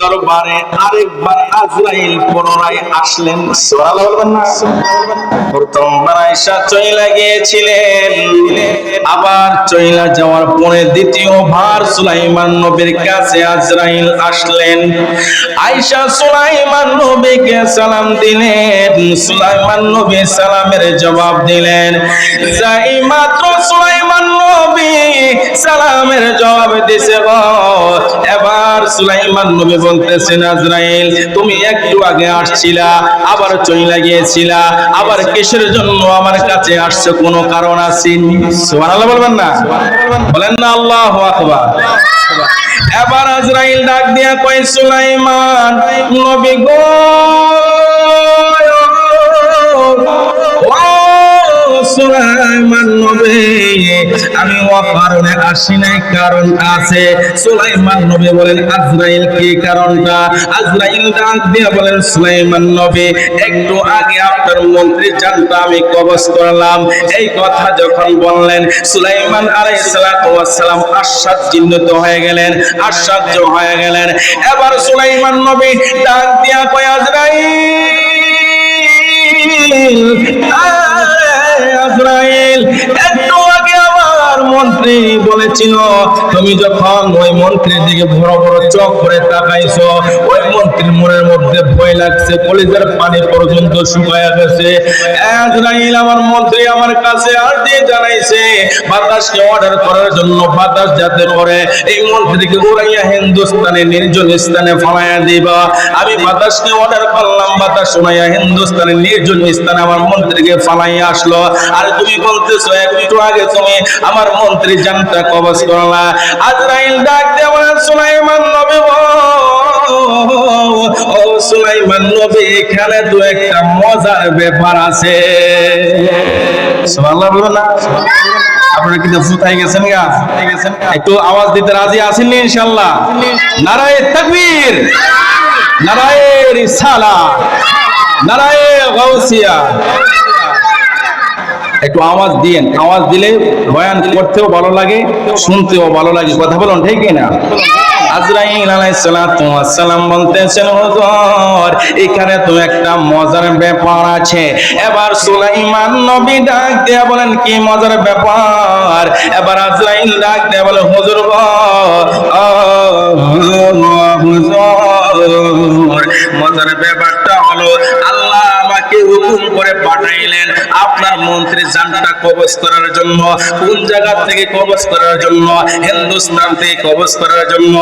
দরবারে আরেকবার আজরাইল পুনরায় আসলেন। প্রথমবার চইলা গিয়েছিলেন। আবার চইলা যাওয়ার পরে সুলাইমান নবীর কাছে আজরাইল আসলেন। সুলাইমান নবীকে সালাম দিলেন। সুলাইমান নবী সালামের জবাব দিলেন, যাই মাত্র সালামের জবাব দিছে গো। এবার সুলাইমান নবী বলতেছেন আজরাইল তুমি একটু আগে আসছিলা আবার চইলা গিয়েছিলা আবার কিসের জন্য আমার কাছে আসছো? কোনো কারণ আছে সুবহানাল্লাহ বলবেন না? বলেন না আল্লাহু আকবার। এবার আজরাইল ডাক দিয়া কয় সুলাইমান নবী গো সুলাইমান নবী আমি অকারণে আসি নাই, কারণ আছে। সুলাইমান নবী বলেন, আজরাইল কি কারণটা? আজরাইল ডাক দিয়ে বলেন, সুলাইমান নবী, একটু আগে আপনার মন্ত্রী জানটা আমি কবজ করলাম। এই কথা যখন বললেন, সুলাইমান আলাইহিস সালাতু ওয়াস সালাম আশ্চর্যজনিত হয়ে গেলেন, আশ্চর্য হয়ে গেলেন। এবার সুলাইমান নবী ডাক দিয়া কয়, আজরাইল! মন্ত্রী বলেছিল, তুমি যখন ওই মন্ত্রীর দিকে বড় বড় চোখ করে তাকাইছো, ওই মন্ত্রীর মনের মধ্যে ভয় লাগছে, কলিজার পানি পর্যন্ত শুকায়া গেছে। আজরাইল আমার মন্ত্রী আমার কাছে আর দিয়ে জানাইছে, বাতাসকে অর্ডার করার জন্য বাতাস যাতে করে। এই মন্ত্রীকে উড়াইয়া হিন্দুস্তানে, নির্জন স্থানে ফলাইয়া দিবা। আমি বাতাসকে অর্ডার করলাম, বাতাস শোনাইয়া হিন্দুস্তানের নির্জন স্থানে আমার মন্ত্রীকে ফালাইয়া আসলো। আর তুমি বলতেছো একটু আগে তুমি আমার মন্ত্রী জানটা কবজ করলা। আজরাইল ডাক দেওয়া সুলাইমান নবী ও সুলাইমান নবী, এখানে দু একটা মজার ব্যাপার আছে। আপনারা কিন্তু ফুতাই গেছেন গা? একটু আওয়াজ দিতে রাজি আছেন নি ইনশাআল্লাহ? নারায়ে তাকবীর, নারায়ে রিসালা, নারায়ে গাউসিয়া। একটু আওয়াজ দিয়েন। আওয়াজ দিলে বয়ান করতেও ভালো লাগে, শুনতেও ভালো লাগে। কথা বলুন, ঠিক না? এখানে তো একটা মজার ব্যাপার আছে। এবার সুলাইমান নবী ডাক দিয়া বলেন, কি মজার ব্যাপার? এবার আজরাইল ডাক দিয়া বলে হুজুর, মজার ব্যাপারটা হলো, আল্লাহ হুকুম করে পাঠাইলেন। আপনার মন্ত্রী জানটা কবজ করার জন্য, কোন জায়গা থেকে কবজ করার জন্য হিন্দুস্তান থেকে কবজ করার জন্য।